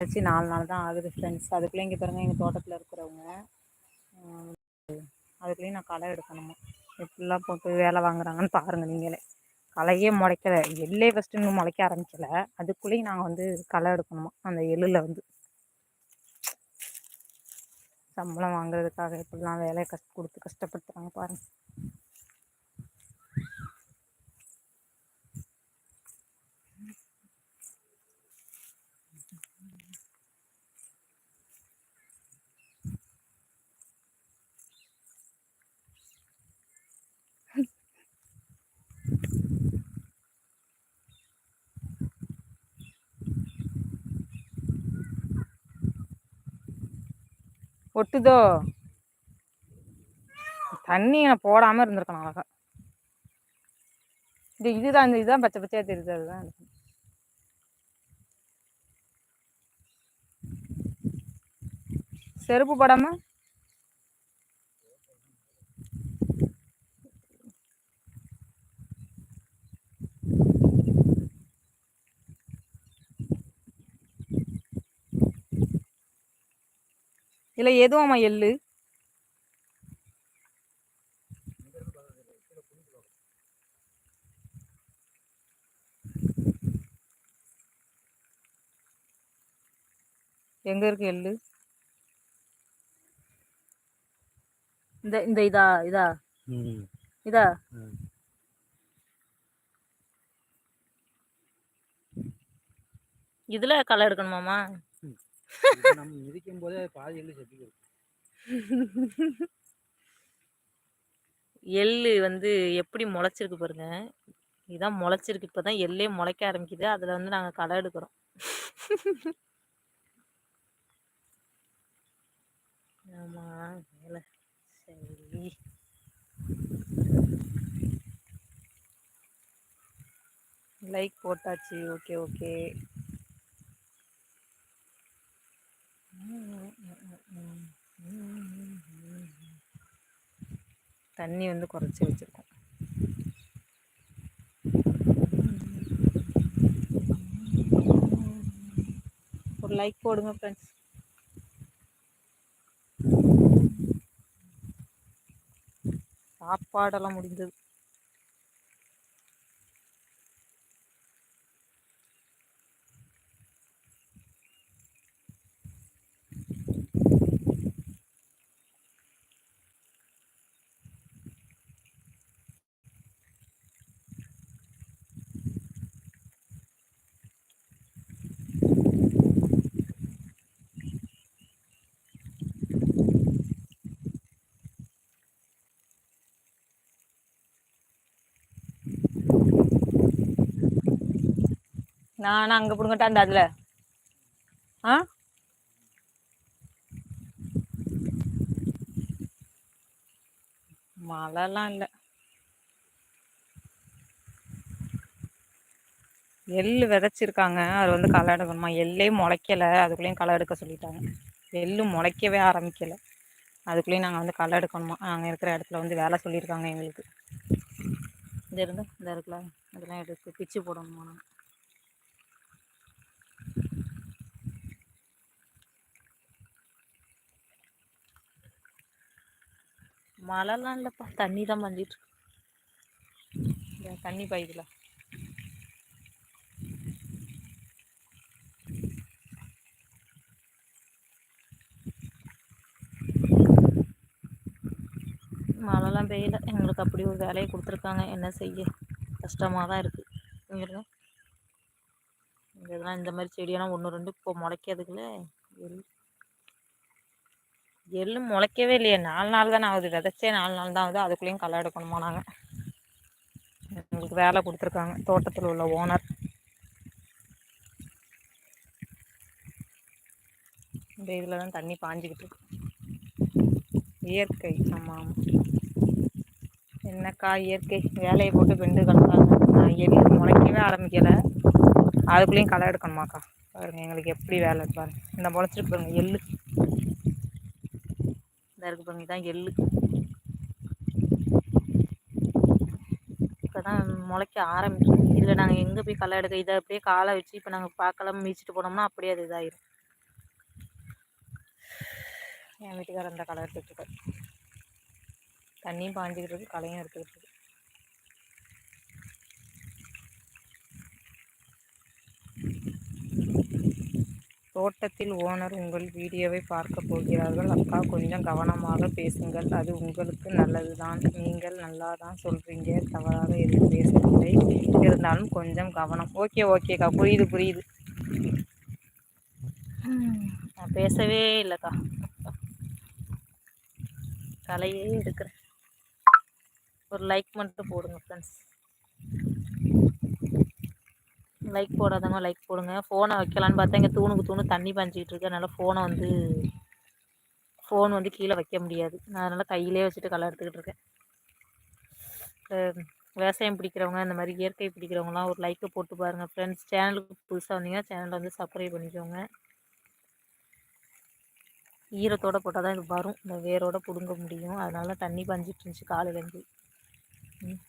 வச்சு நாலு நாள் தான் ஆகுது ஃப்ரெண்ட்ஸ் அதுக்குள்ளே இங்கே பாருங்கள் எங்கள் தோட்டத்தில் இருக்கிறவங்க. அதுக்குள்ளேயும் நான் களை எடுக்கணுமா? எப்படிலாம் போட்டு வேலை வாங்குறாங்கன்னு பாருங்கள் நீங்களே. களையே முளைக்கலை. எள்ளே ஃபஸ்ட்டு இன்னும் முளைக்க ஆரம்பிக்கல. அதுக்குள்ளேயும் நாங்கள் வந்து களை எடுக்கணுமா? அந்த எள்ளில் வந்து. சம்பளம் வாங்குறதுக்காக எப்படிலாம் வேலையை கஷ்ட கொடுத்து கஷ்டப்படுத்துகிறாங்க பாருங்கள் ஒட்டுதோ? தண்ணி நான் போடாமல் இருந்திருக்கணும் அழகா. இது இதுதான் இந்த இதுதான் பச்சை பச்சையாக தெரியுது அதுதான். செருப்பு போடாமல் இல்லை எதுவும் எள்ளு. எங்க இருக்கு எள்ளு? இந்த இந்த இதா இதா. இதா. இதுல களை எடுக்கணுமாமா நம்ம மிதிக்கும் போதே பாதி எள்ளு செத்து எள்ளு வந்து எப்படி முளைச்சிருக்கு பாருங்க. இதுதான் முளைச்சிருக்கு. இப்போ தான் எள்ளே முளைக்க ஆரம்பிக்குது. அதில் வந்து நாங்கள் களை எடுக்கிறோம். ஆமாம் வேலை. சரி. லைக் போட்டாச்சு. ஓகே ஓகே தண்ணி வந்து குறைச்சி வச்சுருக்கோம். ஒரு லைக் போடுங்க ஃப்ரெண்ட்ஸ் சாப்பாடெல்லாம் முடிந்தது நான் அங்கே அந்த அதில்? ஆ? மழைலாம் இல்லை. எள் விதைச்சிருக்காங்க. அது வந்து களை எடுக்கணுமா? எள்ளே முளைக்கலை. அதுக்குள்ளேயும் களை எடுக்க சொல்லிட்டாங்க. எள்ளு முளைக்கவே ஆரம்பிக்கலை. அதுக்குள்ளேயும் நாங்கள் வந்து களை எடுக்கணுமா? நாங்கள் இருக்கிற இடத்துல வந்து வேலை சொல்லியிருக்காங்க எங்களுக்கு. இந்த இருந்து இந்த இருக்குல்ல இதெல்லாம் எடுத்து பிச்சு போடணுமா? நாங்கள் மழைலாம் இல்லைப்பா. தண்ணி தான் பஞ்சிட்டு தண்ணி பாயுதுல. மழைலாம் பெய்யல. எங்களுக்கு அப்படி ஒரு வேலையை கொடுத்துருக்காங்க. என்ன செய்ய? கஷ்டமாக தான் இருக்குது இங்கே இதெல்லாம் இந்த மாதிரி செடியெல்லாம் ஒன்று ரெண்டு இப்போ முளைக்கிறதுக்குள்ளே எள்ளு முளைக்கவே இல்லையே. நாலு நாள் தானே ஆகுது. விதைச்சே நாலு நாள் தான் ஆகுது. அதுக்குள்ளேயும் களை எடுக்கணுமா நாங்கள் எங்களுக்கு வேலை கொடுத்துருக்காங்க. தோட்டத்தில் உள்ள ஓனர் இந்த இதில் தான் தண்ணி பாஞ்சிக்கிட்டு இருக்கு. இயற்கை. ஆமாம் என்னக்கா இயற்கை? வேலையை போட்டு பெண்டு கலக்காங்க எள்ளு முளைக்கவே ஆரம்பிக்கலை. அதுக்குள்ளேயும் களை எடுக்கணுமாக்கா? பாருங்கள் எங்களுக்கு எப்படி வேலை பாருங்கள் இந்த முளைச்சிருக்கு பாருங்கள் எள்ளு. தான் இருக்குது பாருங்க. தான் எள்ளு. இப்போ தான் முளைக்க ஆரம்பிக்கும் இதில் நாங்கள் எங்கே போய் களை எடுக்க இதை அப்படியே காலை வச்சு இப்போ நாங்கள் பார்க்கலாம் மீச்சிட்டு போனோம்னா அப்படியே அது இதாகிடும் என் வீட்டுக்காரர் அந்த களை எடுத்துக்கிட்டு தண்ணியும் பாஞ்சிக்கிட்டு இருக்கு களையும் எடுத்துக்கிட்டு இருக்கு. தோட்டத்தில் ஓனர் உங்கள் வீடியோவை பார்க்க போகிறார்கள். அக்கா கொஞ்சம் கவனமாக பேசுங்கள். அது உங்களுக்கு நல்லது தான் நீங்கள் நல்லா தான் சொல்கிறீங்க தவறாக எதுவும் பேசவில்லை. இருந்தாலும் கொஞ்சம் கவனம். ஓகே ஓகேக்கா புரியுது புரியுது. நான் பேசவே இல்லைக்கா. கலையே எடுக்கிறேன். ஒரு லைக் மட்டும் போடுங்க ஃப்ரெண்ட்ஸ் லைக் போடாதவங்க லைக் போடுங்க. ஃபோனை வைக்கலான்னு பார்த்தா இங்கே தூணுக்கு தூணு தண்ணி பாஞ்சிக்கிட்டு இருக்கு. அதனால் ஃபோனை வந்து ஃபோன் வந்து கீழே வைக்க முடியாது. நான் அதனால் கையிலே வச்சுட்டு களை எடுத்துக்கிட்டு இருக்கேன். விவசாயம் பிடிக்கிறவங்க இந்த மாதிரி இயற்கை பிடிக்கிறவங்களாம் ஒரு லைக்கை போட்டு பாருங்கள் ஃப்ரெண்ட்ஸ் சேனலுக்கு புதுசாக வந்தீங்கன்னா சேனலை வந்து சப்ஸ்கிரைப் பண்ணிக்கோங்க. ஈரத்தோடு போட்டால் தான் இது வரும். இந்த வேரோட பிடுங்க முடியும். அதனால தண்ணி பஞ்சிட்டு இருந்துச்சு காலையிலேருந்து ம்.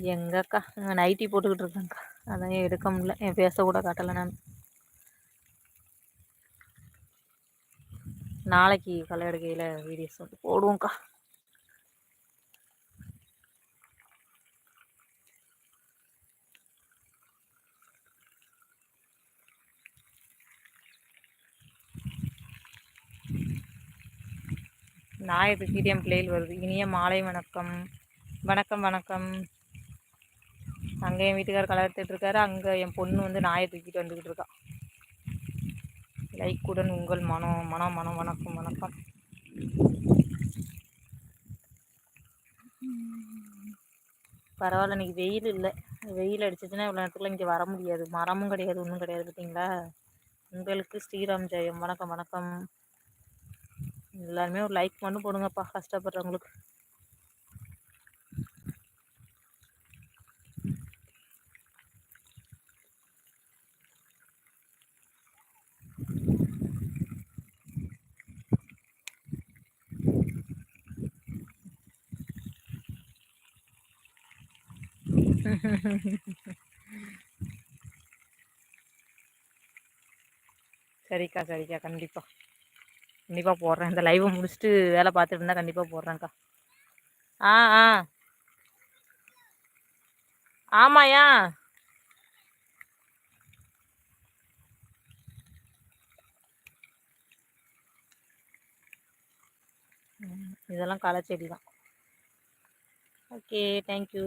எங்கக்கா? நைட்டி போட்டுக்கிட்டு இருக்கேன்க்கா. அதான் எடுக்க முடியல. என் பேச கூட காட்டலை நான். நாளைக்கு களை எடுக்கையில் வீடியோஸ் வந்து போடுவோம்க்கா. நாயத்து சீடியம் பிள்ளைகள் வருது. இனிய மாலை வணக்கம். வணக்கம் வணக்கம். அங்கே என் வீட்டுக்கார் களை இருக்காரு. அங்கே என் பொண்ணு வந்து நாயை தூக்கிட்டு வந்துக்கிட்டு இருக்கா. லைக்குடன் உங்கள் மனம் மனம் மனம் வணக்கம் வணக்கம். பரவாயில்ல இன்றைக்கி வெயில் இல்லை. வெயில் அடிச்சிச்சுன்னா இவ்வளோ நேரத்துக்குள்ள இங்கே வர முடியாது. மரமும் கிடையாது ஒன்றும் கிடையாது பார்த்தீங்களா உங்களுக்கு ஸ்ரீராம் ஜெயம். வணக்கம் வணக்கம். எல்லாருமே ஒரு லைக் மட்டும் போடுங்கப்பா. கஷ்டப்படுறவங்களுக்கு. சரிக்கா சரிக்கா. கண்டிப்பாக கண்டிப்பாக போடுறேன். இந்த லைவை முடிச்சுட்டு வேலை பார்த்துட்டு இருந்தால் கண்டிப்பாக போடுறேன்க்கா. ஆ ஆ. ஆமாயா இதெல்லாம் களை செடி தான் ஓகே தேங்க்யூ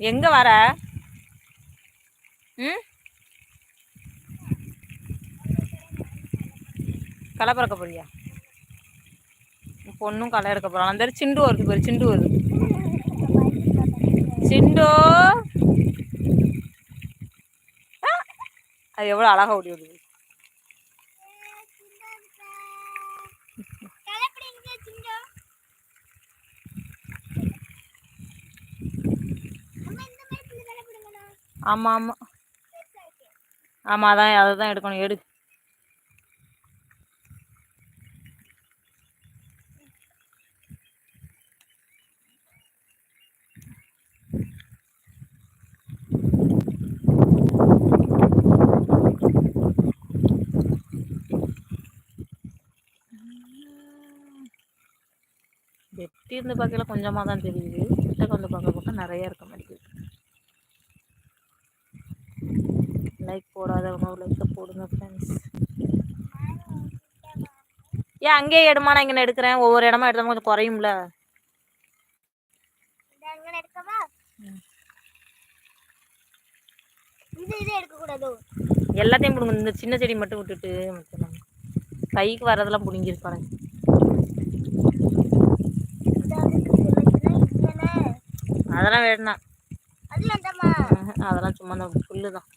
எங்கே வர? ம்? களை பறக்க போறியா? பொண்ணும் களை எடுக்க போகிறான் அந்த சிண்டு வருது பாரு சிண்டு வருது. சிண்டு. அது எவ்வளோ அழகா ஓடி வருது. ஆமாம் ஆமாம். ஆமாம் அதான் அதை தான் எடுக்கணும். எடு. வெட்டி இருந்து பார்க்கல கொஞ்சமாக தான் தெரியுது. கிட்டக்க வந்து பார்க்க பக்கம் நிறைய இருக்க மாட்டேங்குது லைக் போடாதவங்க லைக்கை போடுங்க ஃப்ரெண்ட்ஸ் ஏன் அங்கேயே எடுமா நான் இங்கே எடுக்கிறேன். ஒவ்வொரு இடமா எடுத்தோம் கொஞ்சம் குறையும்ல. எல்லாத்தையும் பிடுங்க இந்த சின்ன செடி மட்டும் விட்டுட்டு கைக்கு வரதெல்லாம் பிடுங்கிருப்பாரு அதெல்லாம் வேணாம். அதெல்லாம் சும்மா அந்த புல்லு தான்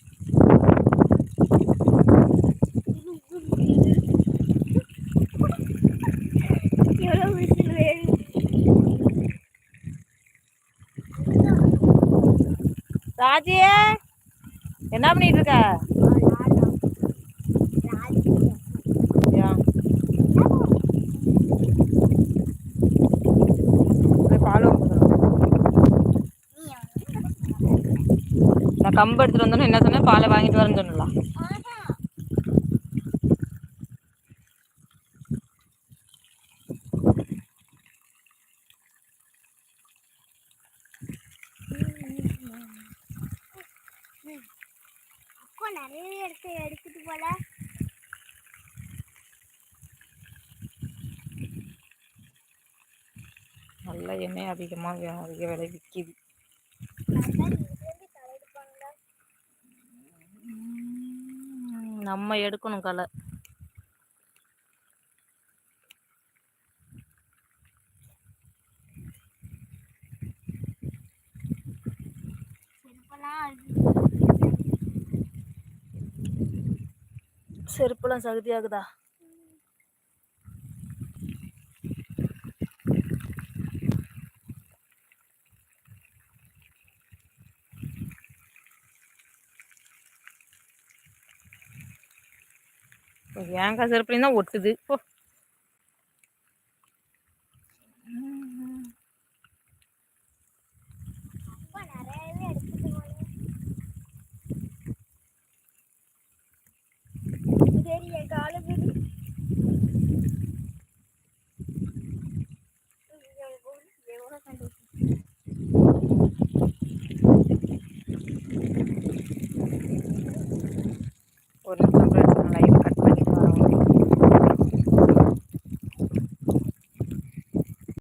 ராஜிய என்ன பண்ணிட்டு இருக்க? கம்பு எடுத்துட்டு வந்தோன்னு என்ன சொன்னேன்? பாலை வாங்கிட்டு வரேன்னு சொன்னலாம் நிறைய எடுத்து எடுத்துட்டு போல. நல்ல எண்ணெய் அதிகமாக அதிக விலை விற்கிது நம்ம எடுக்கணும் களை செருப்பெல்லாம் செருப்பெல்லாம் சகுதியாகுதா? ஏங்கா செருப்புலாம் தான் ஒட்டுது. போ.